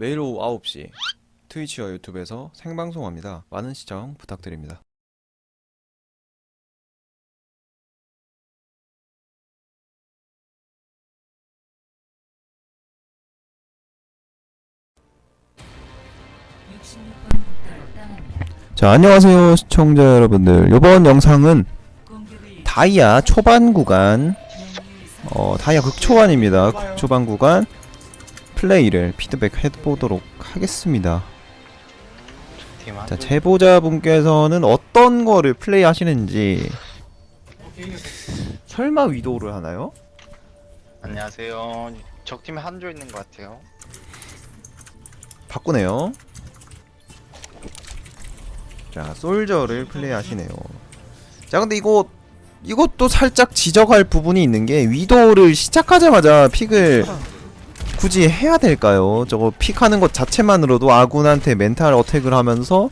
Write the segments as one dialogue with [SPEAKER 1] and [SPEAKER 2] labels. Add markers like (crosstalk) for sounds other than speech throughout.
[SPEAKER 1] 매일 오후 9시 트위치와 유튜브에서 생방송합니다. 많은 시청 부탁드립니다. 자, 안녕하세요 시청자 여러분들. 이번 영상은 다이아 초반 구간 어, 다이아 극초반입니다. 극초반 구간 플레이를 피드백 해 보도록 하겠습니다. 자, 제보자분께서는 어떤 거를 플레이 하시는지 설마 위도우를 하나요?
[SPEAKER 2] 안녕하세요. 적팀에 한조 있는 것 같아요.
[SPEAKER 1] 바꾸네요. 자, 솔저를 플레이 하시네요. 자, 근데 이거 이것도 살짝 지적할 부분이 있는 게 위도우를 시작하자마자 픽을 굳이 해야 될까요? 저거 픽하는 것 자체만으로도 아군한테 멘탈 어택을 하면서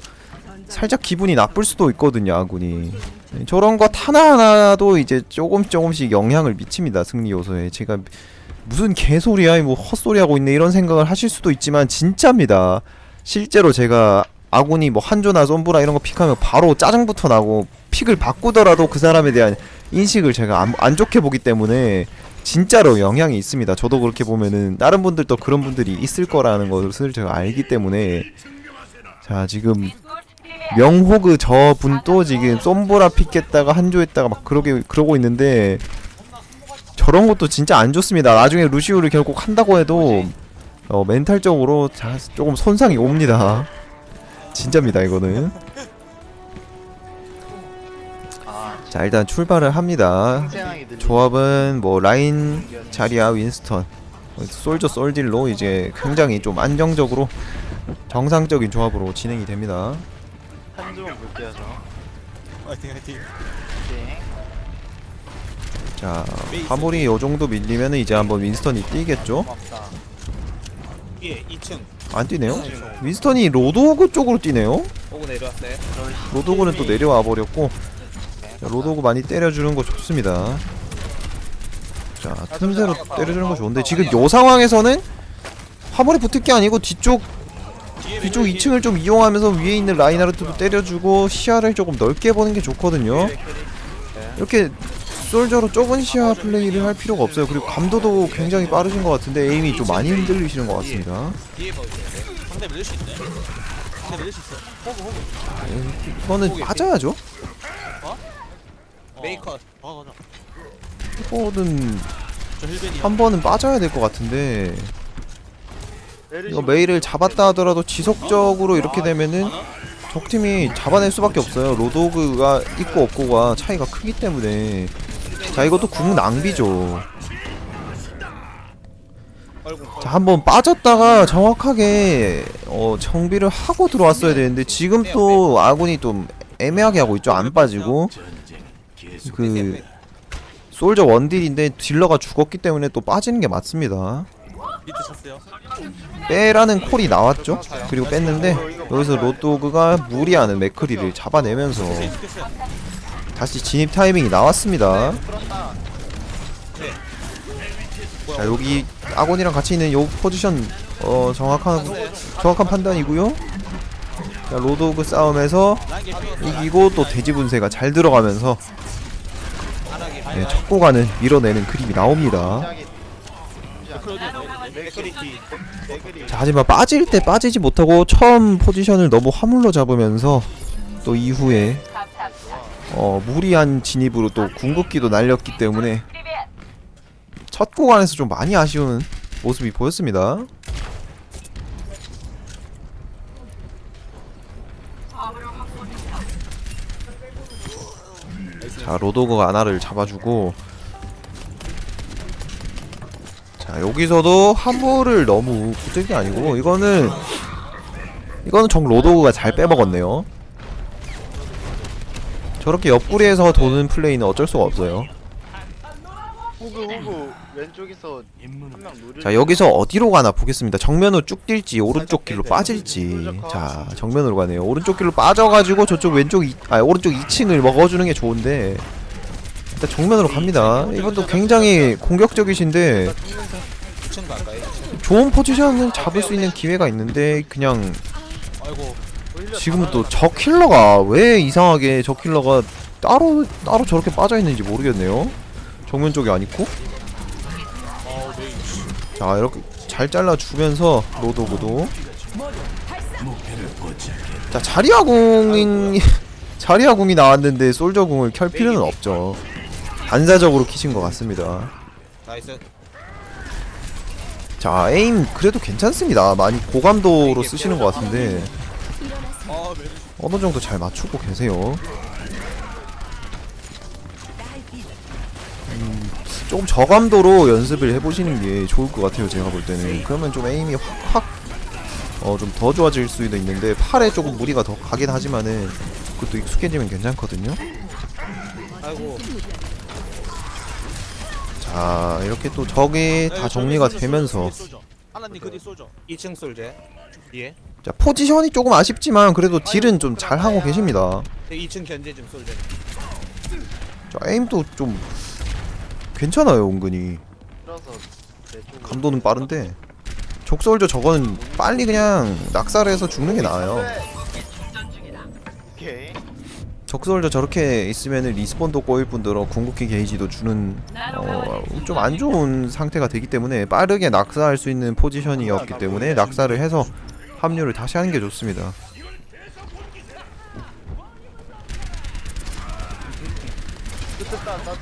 [SPEAKER 1] 살짝 기분이 나쁠 수도 있거든요, 아군이. 네, 저런 것 하나하나도 이제 조금씩 조금씩 영향을 미칩니다, 승리 요소에. 제가 무슨 개소리야, 뭐 헛소리 하고 있네 이런 생각을 하실 수도 있지만 진짜입니다. 실제로 제가 아군이 뭐 한조나 솜브라 이런 거 픽하면 바로 짜증부터 나고 픽을 바꾸더라도 그 사람에 대한 인식을 제가 안, 안 좋게 보기 때문에 진짜로 영향이 있습니다. 저도 그렇게 보면은 다른 분들도 그런 분들이 있을 거라는 것을 제가 알기 때문에 자 지금 명호그 저분도 지금 솜브라 픽했다가 한조 했다가 막 그러게 그러고 있는데 저런 것도 진짜 안 좋습니다. 나중에 루시우를 결국 한다고 해도 어, 멘탈적으로 자, 조금 손상이 옵니다. 진짜입니다 이거는. 자 일단 출발을 합니다. 조합은 뭐 라인 자리야 윈스턴 어, 솔저 솔딜로 이제 굉장히 좀 안정적으로 정상적인 조합으로 진행이 됩니다.
[SPEAKER 2] 한조만 볼게요 저.
[SPEAKER 3] 화이팅 화이팅
[SPEAKER 2] 네.
[SPEAKER 1] 자 화물이 요 정도 밀리면 이제 한번 윈스턴이 뛰겠죠?
[SPEAKER 3] 예 2층
[SPEAKER 1] 안 뛰네요? 윈스턴이 로드호그 쪽으로 뛰네요? 로드호그는 또 내려와 버렸고 자, 로드호그 많이 때려주는 거 좋습니다. 자 틈새로 때려주는 거 좋은데 지금 요 상황에서는 화물에 붙을 게 아니고 뒤쪽 뒤쪽 2층을 좀 이용하면서 위에 있는 라인하르트도 때려주고 시야를 조금 넓게 보는 게 좋거든요. 이렇게 솔저로 좁은 시야 플레이를 할 필요가 없어요. 그리고 감도도 굉장히 빠르신 것 같은데 에임이 좀 많이 흔들리시는 것 같습니다.
[SPEAKER 3] 호구
[SPEAKER 1] 이거는 빠져야죠.
[SPEAKER 3] 메이커 아 맞아
[SPEAKER 1] 이거는
[SPEAKER 3] 저 힐벤이
[SPEAKER 1] 한 번은 빠져야 될 것 같은데 이거 메일을 잡았다 하더라도 지속적으로 이렇게 되면은 적팀이 잡아낼 수밖에 없어요. 로도그가 있고 없고가 차이가 크기 때문에 자 이것도 궁 낭비죠. 자 한번 빠졌다가 정확하게 어 정비를 하고 들어왔어야 되는데 지금 또 아군이 좀 애매하게 하고 있죠. 안 빠지고 그 솔저 원딜인데 딜러가 죽었기 때문에 또 빠지는 게 맞습니다.
[SPEAKER 3] 쳤어요
[SPEAKER 1] 빼라는 콜이 나왔죠. 그리고 뺐는데 여기서 로또그가 무리하는 맥크리를 잡아내면서 다시 진입 타이밍이 나왔습니다. 자 여기 아곤이랑 같이 있는 요 포지션 어 정확한 정확한 판단이고요. 자 로드오그 싸움에서 이기고 또 돼지 분쇄가 잘 들어가면서
[SPEAKER 3] 안하게
[SPEAKER 1] 네, 첫 구간을 밀어내는 그림이 나옵니다. 자 하지만 빠질 때 빠지지 못하고 처음 포지션을 너무 화물로 잡으면서 또 이후에 어 무리한 진입으로 또 궁극기도 날렸기 때문에 첫 구간에서 좀 많이 아쉬운 모습이 보였습니다. 자 로도그가 아나를 잡아주고 자 여기서도 화물을 너무 게 아니고 이거는 이거는 정 로도그가 잘 빼먹었네요. 저렇게 옆구리에서 도는 플레이는 어쩔 수가 없어요.
[SPEAKER 2] 호구 호구 왼쪽에서 한명 누를.
[SPEAKER 1] 자 여기서 어디로 가나 보겠습니다. 정면으로 쭉 뛸지 오른쪽 길로 빠질지. 자 정면으로 가네요. 오른쪽 길로 빠져가지고 저쪽 왼쪽 이, 아 오른쪽 2층을 먹어주는 게 좋은데 일단 정면으로 갑니다. 이것도 굉장히 공격적이신데
[SPEAKER 3] 2층 갈까요?
[SPEAKER 1] 좋은 포지션을 잡을 수 있는 기회가 있는데 그냥
[SPEAKER 3] 아이고
[SPEAKER 1] 지금은 또 저 킬러가 왜 이상하게 저 킬러가 따로 따로 저렇게 빠져 있는지 모르겠네요. 정면 쪽에 안 있고. 자 이렇게 잘 잘라주면서 로도구도. 자 자리아궁이 (laughs) 자리아궁이 나왔는데 솔저궁을 켤 필요는 없죠. 반사적으로 키신 것 같습니다.
[SPEAKER 3] 나이스
[SPEAKER 1] 자 에임 그래도 괜찮습니다. 많이 고감도로 쓰시는 것 같은데
[SPEAKER 3] 아
[SPEAKER 1] 어느 정도 잘 맞추고 계세요. 조금 저감도로 연습을 해보시는 게 좋을 것 같아요. 제가 볼 때는. 그러면 좀 에임이 확확 어, 좀 더 좋아질 수도 있는데 팔에 조금 무리가 더 가긴 하지만은 그것도 익숙해지면 괜찮거든요.
[SPEAKER 3] 아이고.
[SPEAKER 1] 자 이렇게 또 적이 다 정리가 되면서.
[SPEAKER 3] 하나님 그뒤 쏘죠. 2층 쏠제. 뒤에
[SPEAKER 1] 자 포지션이 조금 아쉽지만 그래도 딜은 좀 잘 하고 계십니다.
[SPEAKER 3] 2층 견제 좀 쏠제
[SPEAKER 1] 자 에임도 좀 괜찮아요 은근히.
[SPEAKER 2] 그래서 내 쪽으로
[SPEAKER 1] 감도는 빠른데. 족솔저 저거는 빨리 그냥 낙사를 죽는 게 나아요.
[SPEAKER 2] 오케이.
[SPEAKER 1] 적솔저 저렇게 있으면은 리스폰도 꼬일 뿐더러 궁극기 게이지도 주는 어, 좀 안 좋은 상태가 되기 때문에 빠르게 낙사할 수 있는 포지션이었기 때문에 낙사를 해서 합류를 다시 하는 게 좋습니다.
[SPEAKER 2] 커버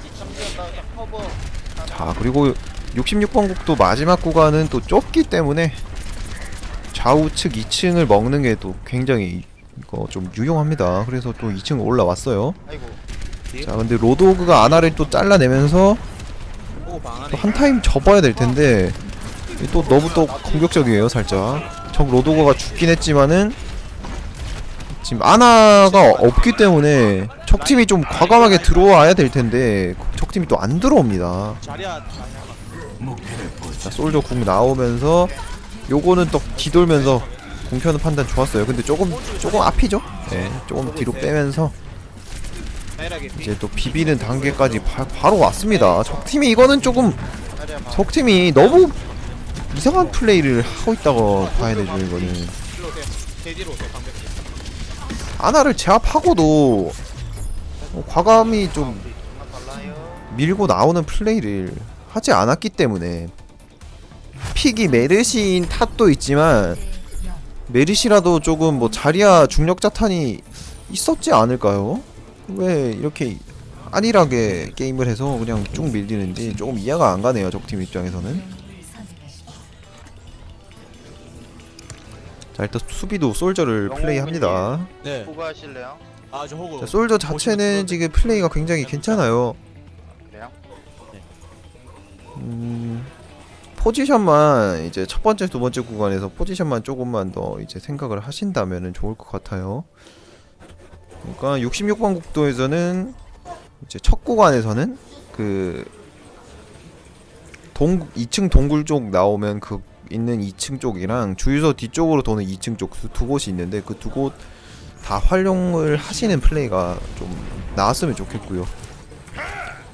[SPEAKER 1] 자 그리고 66번 국도 마지막 구간은 또 좁기 때문에 좌우측 2층을 먹는 게 또 굉장히 이거 좀 유용합니다. 그래서 또 2층 올라왔어요. 자 근데 로드오그가 아나를 또 잘라내면서 또 한 타임 접어야 될 텐데 또 너무 또 공격적이에요 살짝. 적 로드오그가 죽긴 했지만은 지금 아나가 없기 때문에 적팀이 좀 과감하게 들어와야 될 텐데 적팀이 또 안 들어옵니다.
[SPEAKER 3] 자
[SPEAKER 1] 솔저 궁 나오면서 요거는 또 뒤돌면서 궁 켜는 판단 좋았어요. 근데 조금 조금 앞이죠? 네 조금 뒤로 빼면서 이제 또 비비는 단계까지 바, 바로 왔습니다. 적팀이 이거는 조금 적팀이 너무 이상한 플레이를 하고 있다고 봐야 되죠 이거는. 아나를 제압하고도 어, 과감히 좀 밀고 나오는 플레이를 하지 않았기 때문에 픽이 메르시인 탓도 있지만 메르시라도 조금 뭐 자리야 중력 자탄이 있었지 않을까요? 왜 이렇게 안일하게 게임을 해서 그냥 쭉 밀리는지 조금 이해가 안 가네요 적팀 입장에서는 자 일단 수비도 솔저를 플레이합니다
[SPEAKER 3] 네
[SPEAKER 2] 후보하실래요?
[SPEAKER 3] 아저 호구
[SPEAKER 1] 자, 솔저 자체는 지금 플레이가 굉장히 괜찮아요? 포지션만 이제 첫 번째, 두 번째 구간에서 포지션만 조금만 더 이제 생각을 하신다면은 좋을 것 같아요. 그러니까 66번 국도에서는 이제 첫 구간에서는 그 동 2층 동굴 쪽 나오면 그 있는 2층 쪽이랑 주유소 뒤쪽으로 도는 2층 쪽 두 곳이 있는데 그 두 곳 다 활용을 하시는 플레이가 좀 나왔으면 좋겠고요.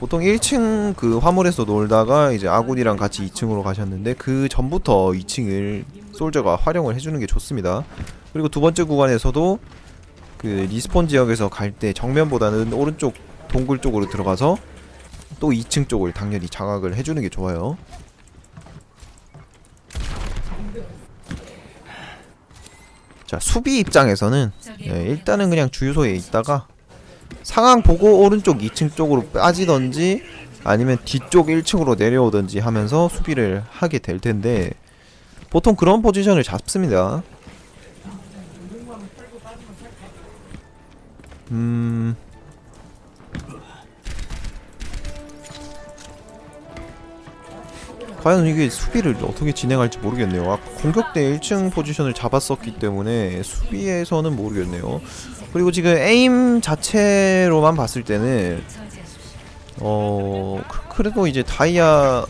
[SPEAKER 1] 보통 1층 그 화물에서 놀다가 이제 아군이랑 같이 2층으로 가셨는데 그 전부터 2층을 솔저가 활용을 해주는 게 좋습니다. 그리고 두 번째 구간에서도 그 리스폰 지역에서 갈 때 정면보다는 오른쪽 동굴 쪽으로 들어가서 또 2층 쪽을 당연히 장악을 해주는 게 좋아요. 자 수비 입장에서는 네, 일단은 그냥 주유소에 있다가 상황 보고 오른쪽 2층 쪽으로 빠지던지 아니면 뒤쪽 1층으로 내려오던지 하면서 수비를 하게 될 텐데 보통 그런 포지션을 잡습니다. 음. 과연 이게 수비를 어떻게 진행할지 모르겠네요. 아까 공격 때 1층 포지션을 잡았었기 때문에 수비에서는 모르겠네요. 그리고 지금 에임 자체로만 봤을 때는 어 그- 그래도 이제 다이아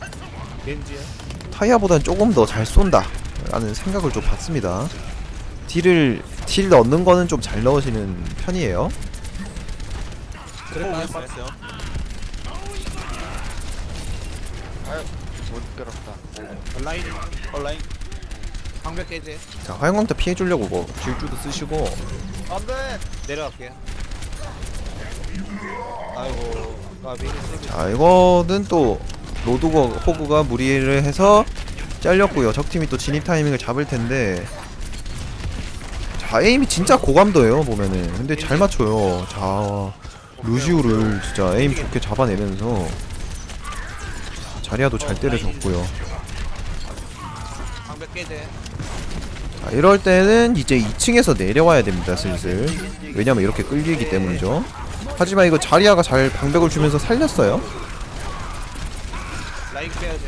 [SPEAKER 1] 타이아보다는 조금 더 잘 쏜다 라는 생각을 좀 받습니다 딜을 딜 넣는 거는 좀 잘 넣으시는 편이에요
[SPEAKER 3] 그래 빠졌어요
[SPEAKER 2] 못 끌었다.
[SPEAKER 4] 온라인
[SPEAKER 3] 온라인.
[SPEAKER 4] 방벽 깨지
[SPEAKER 1] 자 화영광타 피해주려고 뭐 질주도 쓰시고.
[SPEAKER 4] 안돼! 내려갈게요 아이고 까비.
[SPEAKER 1] 자 이거는 또 로드고 호구가 무리를 해서 잘렸고요. 적팀이 또 진입 타이밍을 잡을 텐데. 자 에임이 진짜 고감도예요 보면은. 근데 잘 맞춰요. 자 루시우를 진짜 에임 좋게 잡아내면서 자리아도 잘 때려줬고요. 자, 이럴 때는 이제 2층에서 내려와야 됩니다 슬슬. 왜냐면 이렇게 끌리기 때문이죠. 하지만 이거 자리아가 잘 방벽을 주면서 살렸어요.
[SPEAKER 4] 라인 빼야지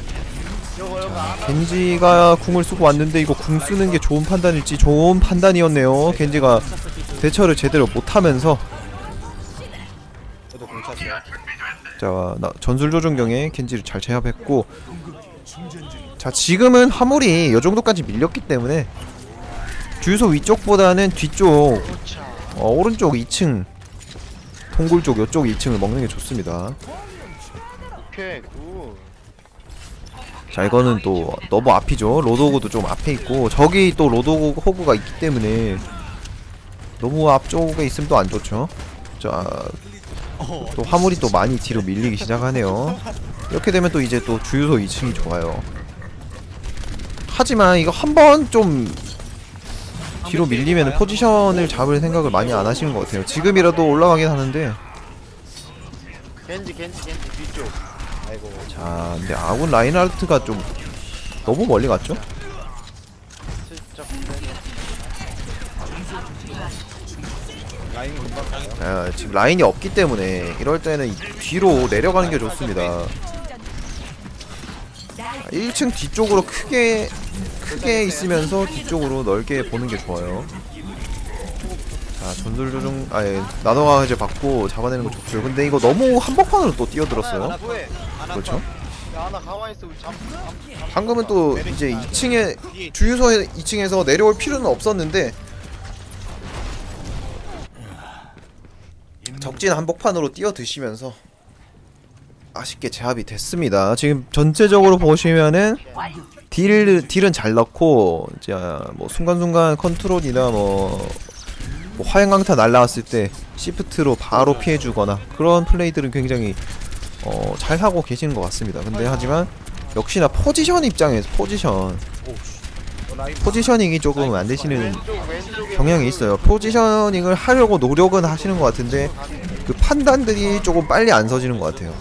[SPEAKER 1] 겐지가 궁을 쓰고 왔는데 이거 궁 쓰는 게 좋은 판단일지 좋은 판단이었네요. 겐지가 대처를 제대로 못하면서 자 나, 전술 조준경에 겐지를 잘 제압했고 자 지금은 화물이 이 정도까지 밀렸기 때문에 주유소 위쪽보다는 뒤쪽 어, 오른쪽 2층 동굴 쪽 이쪽 2층을 먹는 게 좋습니다
[SPEAKER 2] 오케이 굿.
[SPEAKER 1] 자 이거는 또 너무 앞이죠 로드호그도 좀 앞에 있고 저기 또 로드호그가 있기 때문에 너무 앞쪽에 있으면 또 안 좋죠 자 또 화물이 또 많이 뒤로 밀리기 시작하네요. 이렇게 되면 또 이제 또 주유소 2층이 좋아요. 하지만 이거 한번 좀 뒤로 밀리면 포지션을 잡을 생각을 많이 안 하시는 것 같아요. 지금이라도 올라가긴 하는데.
[SPEAKER 2] 겐지 겐지 겐지 뒤쪽.
[SPEAKER 4] 아이고.
[SPEAKER 1] 자 근데 아군 라인하르트가 좀 너무 멀리 갔죠?
[SPEAKER 2] 슬쩍
[SPEAKER 4] 라인 금방 가요
[SPEAKER 1] 아, 지금 라인이 없기 때문에 이럴 때는 이- 뒤로 내려가는 게 좋습니다. 자, 1층 뒤쪽으로 크게 크게 있으면서 뒤쪽으로 넓게 보는 게 좋아요. 자, 전술 조정 아예 나노가 이제 받고 잡아내는 거 좋죠. 근데 이거 너무 한복판으로 또 뛰어들었어요.
[SPEAKER 4] 하나
[SPEAKER 1] 그렇죠?
[SPEAKER 2] 야 하나 가만히 있어. 우리 잠.
[SPEAKER 1] 방금은 또 이제 2층에 주유소 2층에서 내려올 필요는 없었는데 적진 한복판으로 뛰어드시면서 아쉽게 제압이 됐습니다. 지금 전체적으로 보시면은 딜 딜은 잘 넣고 이제 뭐 순간순간 컨트롤이나 뭐, 뭐 화양강타 날라왔을 때 시프트로 바로 피해주거나 그런 플레이들은 굉장히 어, 잘 하고 계시는 것 같습니다. 근데 하지만 역시나 포지션 입장에서 포지션 포지셔닝이 조금 안 되시는 경향이 있어요. 포지셔닝을 하려고 노력은 하시는 것 같은데 그 판단들이 조금 빨리 안 서지는 것 같아요.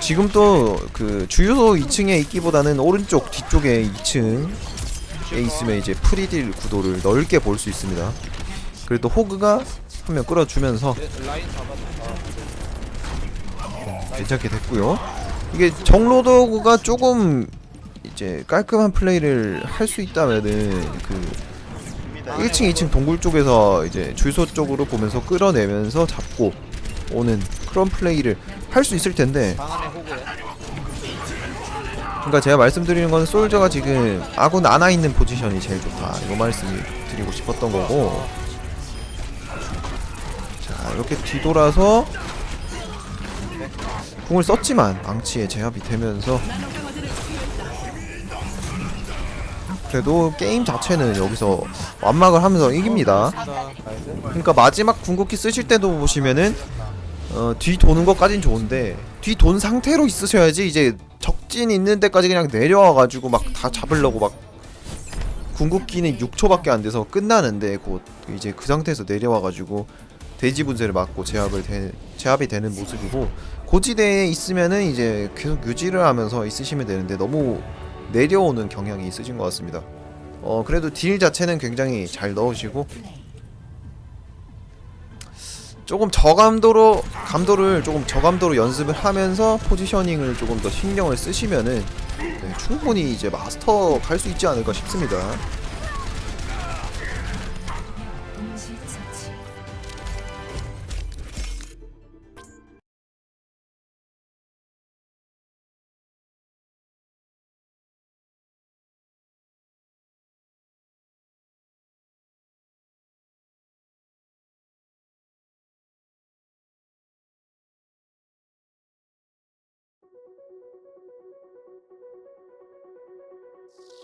[SPEAKER 1] 지금 또 그 주유소 2층에 있기보다는 오른쪽 뒤쪽에 2층에 있으면 이제 프리딜 구도를 넓게 볼 수 있습니다. 그래도 호그가 한 명 끌어주면서
[SPEAKER 4] 잡았다
[SPEAKER 1] 괜찮게 됐고요. 이게 정로도구가 조금 이제 깔끔한 플레이를 할 수 있다면은 그 1층, 2층 동굴 쪽에서 이제 주유소 쪽으로 보면서 끌어내면서 잡고 오는 그런 플레이를 할 수 있을 텐데. 그러니까 제가 말씀드리는 건 솔저가 지금 아군 안아 있는 포지션이 제일 좋다. 이거 말씀을 드리고 싶었던 거고. 자 이렇게 뒤돌아서 궁을 썼지만 망치에 제압이 되면서 그래도 게임 자체는 여기서 완막을 하면서 이깁니다. 그러니까 마지막 궁극기 쓰실 때도 보시면은 어, 뒤 도는 것까진 좋은데 뒤 돈 상태로 있으셔야지 이제 적진 있는 데까지 그냥 내려와가지고 막 다 잡으려고 막 궁극기는 6초밖에 안 돼서 끝나는데 곧 이제 그 상태에서 내려와가지고 대지 분쇄를 맞고 제압을 되, 제압이 되는 모습이고 고지대에 있으면은 이제 계속 유지를 하면서 있으시면 되는데 너무 내려오는 경향이 있으신 것 같습니다. 어 그래도 딜 자체는 굉장히 잘 넣으시고 조금 저감도로 감도를 조금 저감도로 연습을 하면서 포지셔닝을 조금 더 신경을 쓰시면은 네, 충분히 이제 마스터 갈 수 있지 않을까 싶습니다. Thank you.